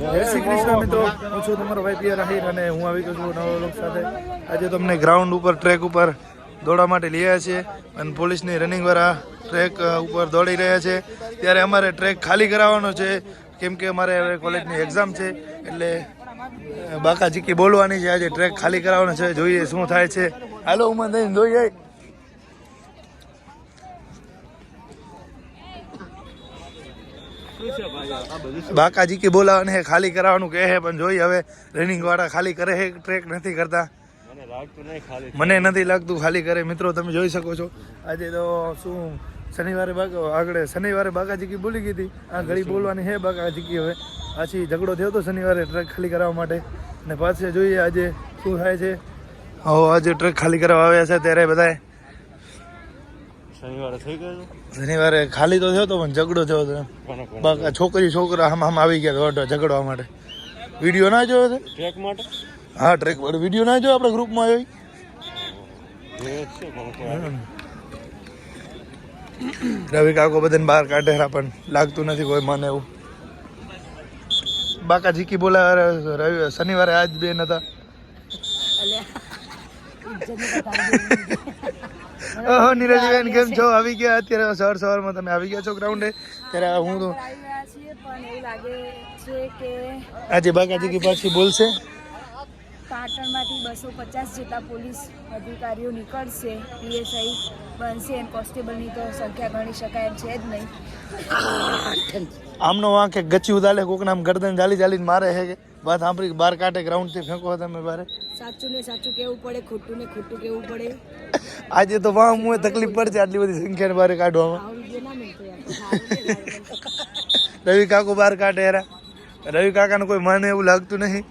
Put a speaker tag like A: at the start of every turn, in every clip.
A: જય શ્રી કૃષ્ણ મિત્રો. હું છું તમારો ભાઈ પિયર આહિર અને હું આવી ગયો છું નવા લોક સાથે. આજે તમને ગ્રાઉન્ડ ઉપર ટ્રેક ઉપર દોડવા માટે લઈ આવ્યા છીએ અને પોલીસની રનિંગ વાળા ટ્રેક ઉપર દોડી રહ્યા છે. ત્યારે અમારે ટ્રેક ખાલી કરાવવાનો છે. કેમ કે અમારે હવે કોલેજની એક્ઝામ છે એટલે બાકા ચીકી બોલવાની છે. આજે ટ્રેક ખાલી કરાવવાનો છે. જોઈએ શું થાય છે. હાલો ઉમર દઈને જોઈએ બાકાજી કે બોલાવાને હે, ખાલી કરાવવાનું કહે પણ જોઈએ હવે રનિંગ વાળા ખાલી કરે હે ટ્રેક નથી કરતા. મને નથી લાગતું ખાલી કરે. મિત્રો તમે જોઈ શકો છો. આજે તો શું શનિવારે આગળ શનિવારે બાકાજી કી બોલી ગઈ હતી. આ ઘડી બોલવાની હે બાકાજી કી હવે. પાછી ઝઘડો થયો હતો શનિવારે ટ્રેક ખાલી કરાવવા માટે. અને પાછી જોઈએ આજે શું થાય છે. હવે આજે ટ્રેક ખાલી કરાવવા આવ્યા છે ત્યારે બધાએ.
B: શનિવારે થઈ ગયો
A: શનિવારે ખાલી તો થયો હતો પણ ઝઘડો થયો હતો છોકરી છોકરા આમ આમ આવી ગયા દોડવા ઝઘડવા માટે. વીડિયો ના જોયો છે?
B: ટ્રેક માટે?
A: હા ટ્રેક માટે. વીડિયો ના જોયો આપણે ગ્રુપમાં આવ્યો
B: જોયો જ છે પણ કોઈ
A: રવિ કાકો બધાને બહાર કાઢેરા પણ લાગતું નથી કોઈ મને એવું. બાકા જીકી બોલા રવિ શનિવારે આજ બે નતા ઓહો નીરજબેન કેમ છો? આવી ગયા? અત્યારે સવાર સવારમાં તમે આવી ગયા છો ગ્રાઉન્ડે. ત્યારે હું તો આજે બાકા કી પાછી બોલશે.
C: પાટણમાંથી બસો પચાસ જેટલા પોલીસ અધિકારીઓ નીકળશે. પીએસઆઈ બનશે એમ કોન્સ્ટેબલની તો સંખ્યા ગણી શકાય એમ છે જ નહીં.
A: આમનો વાંકે ગચી ઉદાલે કોક નામ ગરદન ચાલી ચાલીને મારે છે કે? વાત સાંભળી બહાર કાઢે ગ્રાઉન્ડથી ફેંકો તમે બારે?
C: સાચું ને સાચું કેવું પડે ખોટું ને ખોટું કેવું પડે?
A: આજે તો વાહ મુએ તકલીફ પડશે આટલી બધી સંખ્યા બહાર કાઢવામાં. રવિ કાકો બહાર કાઢે હેરા. રવિ કાકાને કોઈ માને એવું લાગતું નહીં?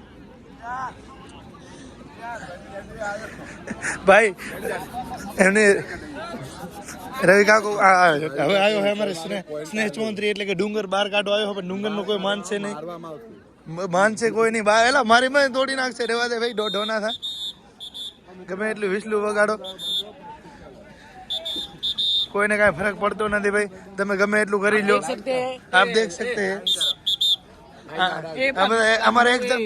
A: ભાઈ એમને રવિ કાકો આ આવ્યો છે. હવે આવ્યો હે અમારે સ્નેહ સ્નેહ ચૌધરી એટલે કે ડુંગર બહાર કાઢો આવ્યો પણ ડુંગરનો કોઈ માનશે નહીં. માનશે કોઈ નહીં બા એલા મારી મેં તોડી નાખશે. રેવા દે ભાઈ ઢોઢો ના થાય ગમે એટલું વિસલું વગાડો. કોઈને કાંઈ ફરક પડતો નથી ભાઈ. તમે ગમે એટલું કરી લો આપ દેખ સકતે
D: અમારે એકદમ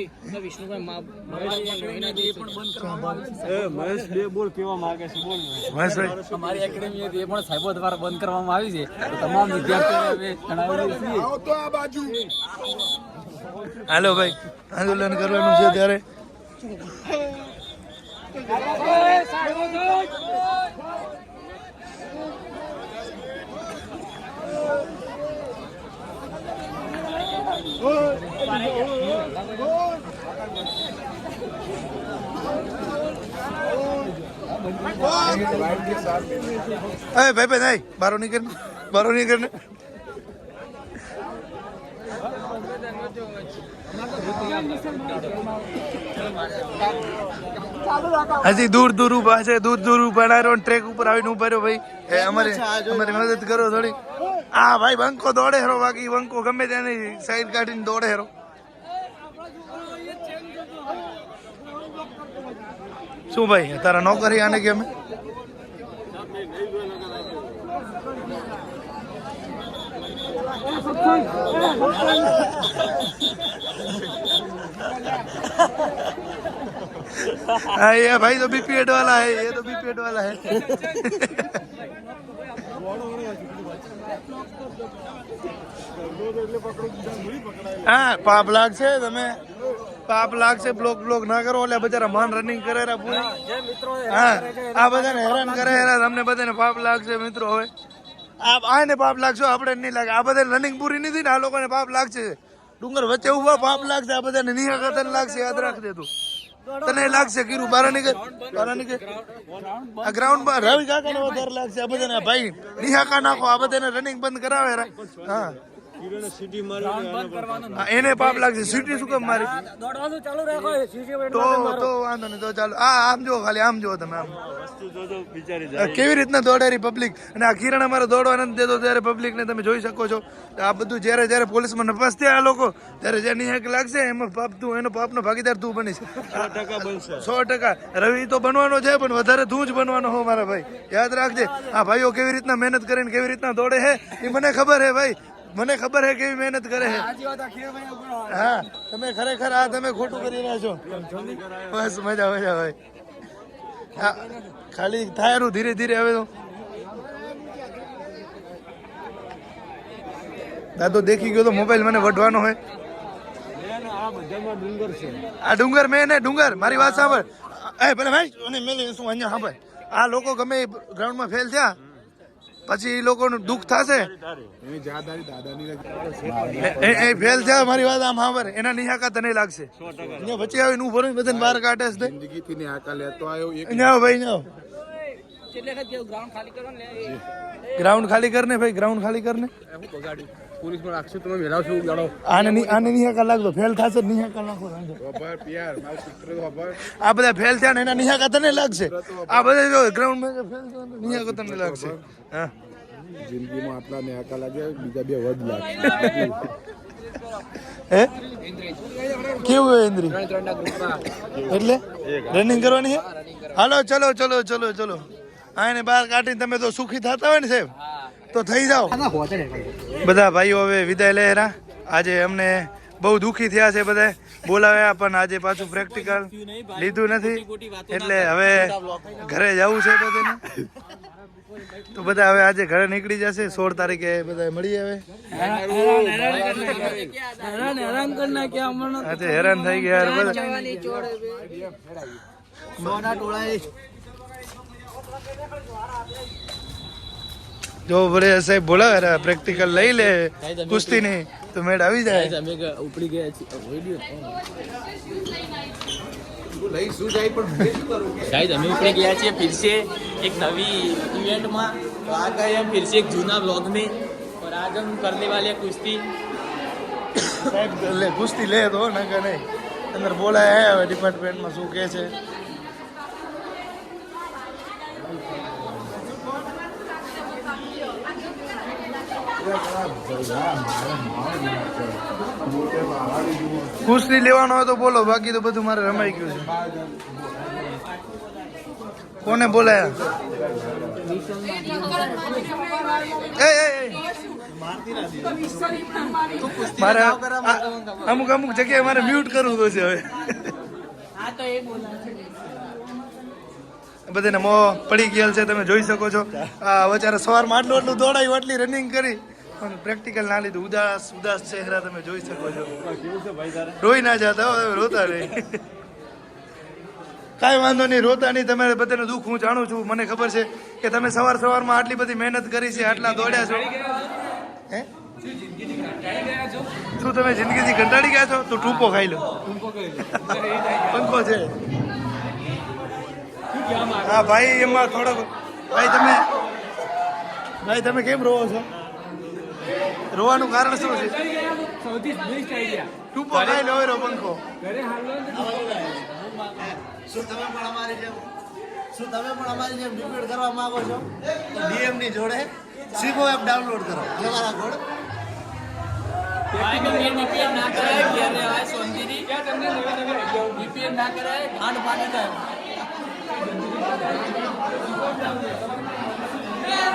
D: બંધ કરવામાં આવી છે. તમામ વિદ્યાર્થીઓ
A: હાલો ભાઈ. આંદોલન કરવાનું છે ત્યારે. ભાઈ ભાઈ ભાઈ બારો નીકળ બારો નીકળ હજી દૂર દૂર ઊભા છે દૂર દૂર ઊભા ના રહ્યો ટ્રેક ઉપર આવીને ઊભા રહ્યો ભાઈ. અમારે અમારી મદદ કરો થોડી. હા ભાઈ બંકો દોડે હેરો બાકી બંકો ગમે ત્યાંની સાઈડ કાઢીને દોડે હેરો. શું ભાઈ તારા નોકરી આને કે અમે? हाँ ये भाई तो बीपीएड वाला है ये तो बीपीएड वाला है હા પાપ લાગશે તમે પાપ લાગશે બ્લોક બ્લોક ના કરો એટલે બચારા માન રનિંગ કરે રા પૂરી હા આ બધાને હેરાન કરે હેરાન તમને બધાને પાપ લાગશે મિત્રો હવે આ આને પાપ લાગશો, આપણે નહીં લાગે. આ બધાને રનિંગ પૂરી નથી ને આ લોકોને પાપ લાગશે. ડુંગર વચ્ચે ઊભા પાપ લાગશે, આ બધાને નિહા કરતા લાગશે, યાદ રાખજે તું. તને લાગશે કીરું બાર નીકળ બાર નીકળ આ ગ્રાઉન્ડ રવિ કાકા વધારે લાગશે, આ બધાને ભાઈ નિહાકા નાખો, આ બધાને રનિંગ બંધ કરાવે. હા. એને પાપ લાગશે. સીટી શું કેમ મારી?
D: દોડવાનું ચાલુ રાખો
A: તો તો વાંધો નહીં તો ચાલો. આ આમ જો ખાલી આમ જો તમે આમ.
B: વસ્તુ જોજો બિચારી
A: આ
B: જાય.
A: કેવી રીતના દોડે પબ્લિક અને આ કિરણ અમારે દોડવા નથી દેતો ત્યારે પબ્લિક ને તમે જોઈ શકો છો. આ બધું જ્યારે જ્યારે પોલીસમાં નપાસ થયા આ લોકો ત્યારે જે નિહક લાગશે એમાં પાપ તું એનો પાપનો ભાગીદાર તું બનીશ.
B: છે ટકા બનશે.
A: સો ટકા. રવિ તો બનવાનો છે પણ વધારે તું જ બનવાનો હો મારા ભાઈ. યાદ રાખજે આ ભાઈઓ કેવી રીતના મહેનત કરીને કેવી રીતના દોડે છે એ મને ખબર હે ભાઈ. મને ખબર છે કેવી મહેનત કરે છે હા તમે ખરેખર આ તમે ખોટું કરી રહ્યા છો. બસ મજા મજા ભાઈ. હા ખાલી થાયરું ધીરે ધીરે હવે તો. દાદો દેખી ગયો તો મોબાઈલ મને વઢવાનો હોય
B: આ ડુંગર છે
A: આ ડુંગર મેં ને ડુંગર મારી વાત સાંભળ. એ ભલે ભાઈ અને મેં શું અહીંયા સાંભળ આ લોકો ગમે ગ્રાઉન્ડમાં ફેલ થયા પછી એ લોકોનું દુઃખ થશે? એ- એ એ ફેલ છે મારી વાત આમ હાવર એના નિહાકા તને લાગશે. અહીંયા વચ્ચે આવીને ઊભો ભરું બધાને બહાર કાઢે છે તે.
E: જિંદગીથી ને લેતો આવ્યો
A: આવો ભાઈ અહીંયા ગ્રાઉન્ડ ખાલી કરને ભાઈ ગ્રાઉન્ડ ખાલી કરને.
E: પોલીસમાં તમે મેળવશો ગાડો
A: આને ની- આને નિહાકા લાગતો ફેલ થશે નહીં નિહાકા નાખો સાંજે.
E: પિયાર મારો પુત્ર તો
A: આ બધા ફેલ થયા ને એના નિહાકા તને લાગશે. આ બધા જો ગ્રાઉન્ડમાં ફેલ થયા તને લાગશે. હા.
E: જિંદગીમાં આટલા ને લાગે બીજા બે વધ લાગે.
A: હે? કેવું ઇન્દ્રી એટલે? રનિંગ કરવાની છે હાલો ચલો ચલો ચલો ચલો. એને બહાર કાઢીને તમે તો સુખી થતા હોય ને સાહેબ? તો થઈ જાઓ. બધા ભાઈઓ હવે વિદાય લે આજે અમને બહુ દુઃખી થયા છે બધા. બોલાવ્યા પણ આજે પાછું પ્રેક્ટિકલ લીધું નથી. એટલે હવે ઘરે જવું છે બધાને. તો બધા હવે આજે ઘરે નીકળી જશે. સોળ તારીખે બધા મળીએ હવે. હેરાન થઈ ગયા જો બડે સાહેબ બોલાવે રે પ્રેક્ટિકલ લઈ લે કુસ્તી ની તો મેળ આવી જાય
D: ઉપડી ગયા છીએ
E: લઈ શું જાય પણ
D: गाइस हमें ऊपर गया છીએ फिर से एक नवी इवेंट में तो आ गए हम फिर से एक जूना ब्लॉग में और आज हम करने वाले हैं कुश्ती
A: સાહેબ લે કુસ્તી લે તો ના કે નહીં અંદર બોલાય હવે ડિપાર્ટમેન્ટમાં શું કહે છે કુસ્તી લેવાનો હોય તો બોલો, બાકી તો બધું મારે રમાઈ ગયું છે. કોને બોલાયા? એ મારે અમુક અમુક જગ્યાએ મારે મ્યુટ કરવું તો છે હવે. બધાને મો પડી ગયેલ છે, તમે જોઈ શકો છો. વચારે સવારમાં આટલું આટલું દોડાયું, આટલી રનિંગ કરી. પણ પ્રેક્ટિકલ ના લીધું. ઉદાસ ઉદાસ ચહેરા તમે જોઈ શકો છો. રોઈ ના જતા હો તમે રોતા નહીં. કાંઈ વાંધો નહીં રોતા નહીં. તમારે બધાને દુઃખ હું જાણું છું. મને ખબર છે કે તમે સવાર સવારમાં આટલી બધી મહેનત કરી છે આટલા દોડ્યા છો. હે? શું તમે જિંદગીથી કંટાળી ગયા છો? તો ટૂંપો ખાઈ લો. પંખો છે. હા ભાઈ એમાં થોડોક ભાઈ તમે ભાઈ તમે કેમ રહો છો? રોવાનું કારણ શું છે
D: સૌથી બેસ્ટ આઈડિયા
A: ટૂંપો ખાઈ લો એરો પંખો
F: શું તમે પણ અમારી જેમ શું તમે પણ અમારી જેમ રિપીટ કરવા માંગો છો તો ડીએમની જોડે સીગો એપ ડાઉનલોડ કરો તમારા કોડ
D: ના કરાય ઘેર રહેવાય નવી નવી ના કરાય ગાંઠ ફાટી જાય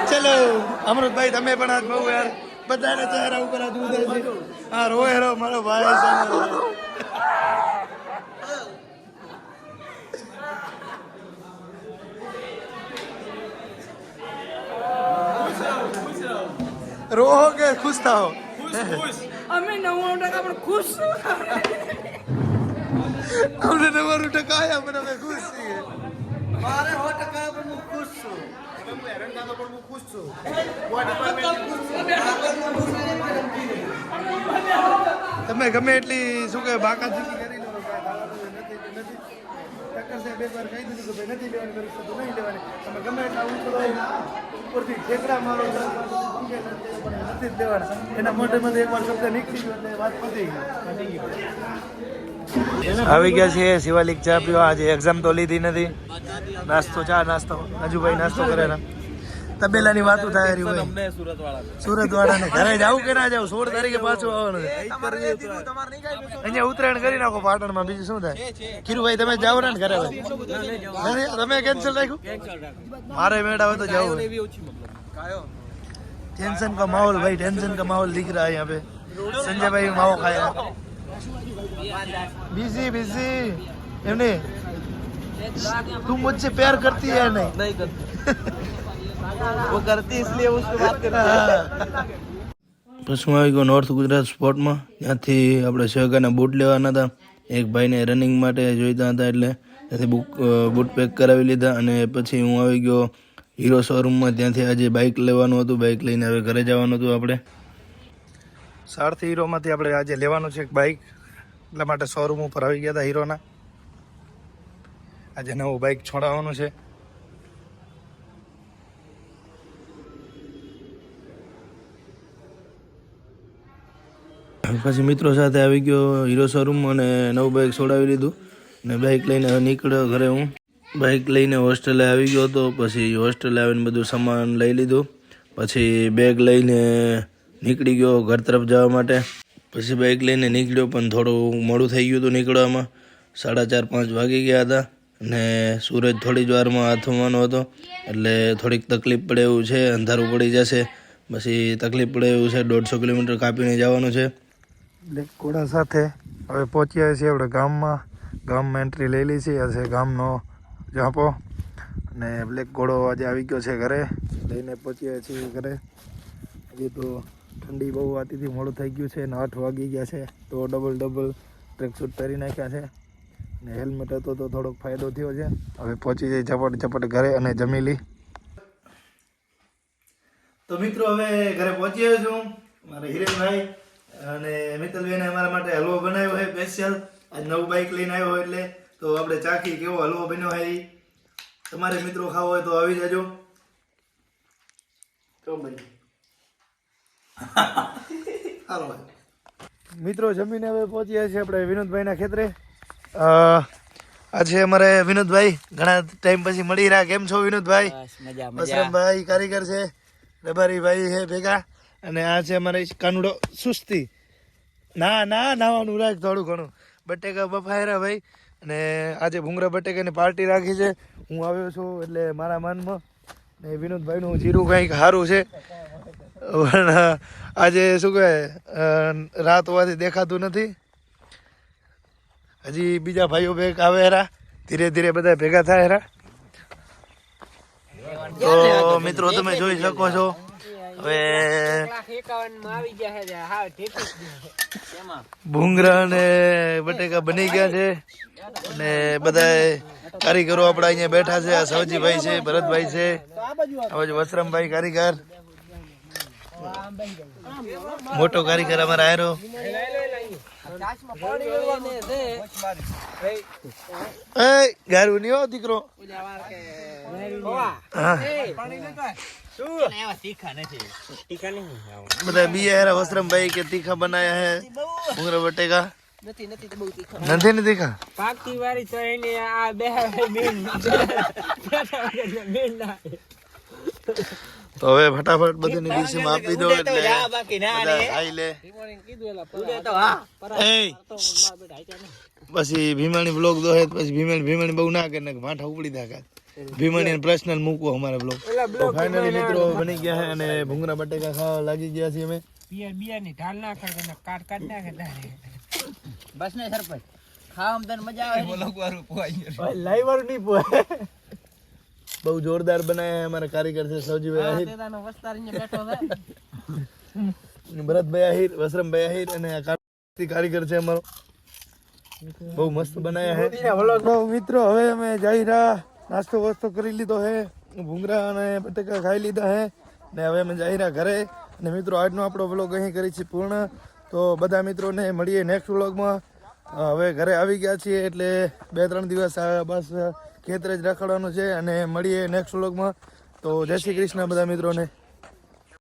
A: ચલો અમૃતભાઈ તમે પણ આજ બહુ યાર બધાને ચહેરા ઉપર આ દૂધ છે. હા રોય રો મારો ભાઈ સામે રોહો કે ખુશ થાઓ?
C: અમે નવ્વાણું ટકા પણ ખુશ
A: અમને નવ્વાણું ટકા આવ્યા પણ અમે ખુશ છીએ.
F: મારે સો ટકા પણ હું ખુશ છું. છું
A: તમે ગમે એટલી શું કે બાકાજીકી કરી લો કે આ ખાવાનું નથી કે નથી ટક્કર સાહેબ એકવાર કહી દીધું કે ભાઈ નથી લેવાની પરીક્ષા તો નહીં લેવાની. તમે ગમે એટલા ઉછળો ઉપરથી ઠેકડા મારો નથી જ લેવાના એના મોઢેમાંથી એકવાર શબ્દ નીકળી ગયો એટલે વાત પતી ગઈ. આવી ગયા છે શિવાલિક ચા પીવા. આજે એક્ઝામ તો લીધી નથી. નાસ્તો, ચા, નાસ્તો. હજુભાઈ નાસ્તો કરેલા. તબેલાની વાતો થાય રહી હોય સુરત વાળા ને ઘરે જાવું કે ના જવું સોળ તારીખે પાછું આવવાનું અહીંયા ઉતરાયણ કરી નાખો પાટણમાં બીજું શું થાય? ખીરુભાઈ તમે જાઓ ને ઘરે તમે કેન્સલ રાખ્યું? મારે મેળા હોય તો જાવ ટેન્શન કા માહોલ ભાઈ ટેન્શન કા માહોલ દીખ રહા અહીંયા પે સંજયભાઈ માવો ખાયા. Busy busy. એમને તું મુજસે પ્યાર કરતી હે નહીં.
D: નહીં કરતી. वो करती इसलिए उसको बात
A: પછી હું આવી ગયો નોર્થ ગુજરાત સ્પોર્ટમાં ત્યાંથી આપણે સહકારના બૂટ લેવાના હતા એક ભાઈને રનિંગ માટે જોઈતા હતા એટલે ત્યાંથી બુક બૂટ પેક કરાવી લીધા અને પછી હું આવી ગયો હીરો શોરૂમમાં ત્યાંથી આજે બાઇક લેવાનું હતું બાઇક લઈને હવે ઘરે જવાનું હતું આપણે સારથી હીરોમાંથી આપણે આજે લેવાનું છે એક બાઇક એટલા માટે શોરૂમ ઉપર આવી ગયા હતા હીરોના આજે નવું બાઇક છોડાવવાનું છે પછી મિત્રો સાથે આવી ગયો હીરો શોરૂમ અને નવું બાઇક છોડાવી લીધું. ને બાઇક લઈને નીકળ્યો ઘરે હું. બાઇક લઈને હોસ્ટેલે આવી ગયો હતો, પછી હોસ્ટેલે આવીને બધું સામાન લઈ લીધું. પછી બેગ લઈને નીકળી ગયો ઘર તરફ જવા માટે. પછી બાઇક લઈને નીકળ્યો, પણ થોડું મોડું થઈ ગયું હતું નીકળવામાં. સાડા ચાર, પાંચ વાગી ગયા હતા ને સૂરજ થોડી જ વારમાં આથમવાનો હતો. એટલે થોડીક તકલીફ પડે એવું છે, અંધારું પડી જશે. પછી તકલીફ પડે એવું છે, દોઢસો કિલોમીટર કાપીને જવાનું છે. બ્લેક ઘોડા સાથે હવે પહોંચ્યા છીએ આપણે ગામમાં. ગામમાં એન્ટ્રી લઈ લઈ છે આ છે ગામનો જાપો અને બ્લેક ઘોડો આજે આવી ગયો છે ઘરે. લઈને પહોંચ્યા છીએ ઘરે. હજી તો ઠંડી બહુ આતીથી મોડું થઈ ગયું છે અને આઠ વાગી ગયા છે. તો ડબલ ડબલ ટ્રેકસૂટ પહેરી નાખ્યા છે. ને હેલ્મેટ હતો તો થોડોક ફાયદો થયો છે. હવે પહોંચી જઈ ઝપટ ઝપટ ઘરે અને જમી લી તો મિત્રો, હવે ઘરે પહોંચી આવ્યો છું. મારા હિરેનભાઈ અને મિત્તલભાઈને અમારા માટે હલવો બનાવ્યો છે સ્પેશિયલ આજ નવું બાઇક લઈને આવ્યો હોય એટલે તો આપણે ચાખી કેવો હલવો બન્યો છે એ તમારે મિત્રો ખાવો હોય તો આવી જજો. હાલો. ભાઈ. મિત્રો જમીને હવે પહોંચ્યા છીએ આપણે વિનોદભાઈના ખેતરે. આજે અમારે વિનોદભાઈ ઘણા ટાઈમ પછી મળી રહ્યા. કેમ છો વિનોદભાઈ?
D: મજા.
A: બસરામભાઈ કારીગર છે. રબારીભાઈ છે ભેગા. અને આ છે અમારે કાનુડો સુસ્તી. ના ના, નાવાનું રાખ થોડું ઘણું. બટેકા બફાયરા ભાઈ. અને આજે ભૂંગરા બટેકાની પાર્ટી રાખી છે. હું આવ્યો છું એટલે મારા મનમાં. ને વિનોદભાઈનું જીરું કંઈક સારું છે. પણ આજે શું કહે રાત હોવાથી દેખાતું નથી. હજી બીજા ભાઈઓ ભેગ આવે હેરા. ધીરે ધીરે બધા ભેગા થાય હેરા. તો મિત્રો, તમે જોઈ શકો છો. હવે ભૂંગરા અને બટેકા બની ગયા છે. અને બધા કારીગરો આપડા અહીંયા બેઠા છે. આ સવજીભાઈ છે, ભરતભાઈ છે. હવે વસરામભાઈ કારીગર. મોટો કારીગર અમારા આયરો. ગારું નહીં દીકરો. બધા બીયા હેરા વસરામભાઈ કે તીખા બનાયા હે ભૂંગરા બટેકા. નથી ને તીખા?
G: પાકતી વાળી તો એને આ બે બેન બેન ના
A: તો હવે ફટાફટ બધાની આપી દો એટલે ખાઈ લે પછી ભીમાણી બ્લોગ દો પછી ભીમાણી ભીમાણી બહુ ના કરે માઠા ઉપડી થાકા ભીમાણી પર્સનલ મૂકવો અમારે બ્લોગ તો ફાઇનલી મિત્રો બની ગયા છે અને ભૂંગરા બટેકા ખાવા લાગી ગયા છીએ અમે.
G: પિયર બિયરની ઢાલ ના કર ને કાટ કાટ નાખે તારે.
D: બસ ને સરપંચ ખાવામાં તને મજા આવે
A: લાઈવ વાળું નહીં પોય બહુ જોરદાર બનાયા છે અમારા કારીગર છે સૌજીભાઈ આહિર.
G: તેનો વસ્તાર અહીંયા બેઠો છે.
A: ભરતભાઈ આહિર વસરમભાઈ આહિર અને આ કારીગર છે અમારો. બહુ મસ્ત બનાયા છે. મિત્રો હવે અમે જઈ રહ્યા નાસ્તો વાસ્તો કરી લીધો છે ભૂંગરા અને બટેકા ખાઈ લીધા છે ને હવે અમે રહ્યા ઘરે. અને મિત્રો, આજનો આપણો વ્લોગ અહીં કરી છે પૂર્ણ. તો બધા મિત્રોને મળીએ નેક્સ્ટ વ્લોગમાં હવે ઘરે આવી ગયા છીએ એટલે બે ત્રણ દિવસ બસ ખેતરે જ રખડવાનું છે અને મળીએ નેક્સ્ટ વ્લોગમાં તો જય શ્રી કૃષ્ણ બધા મિત્રોને.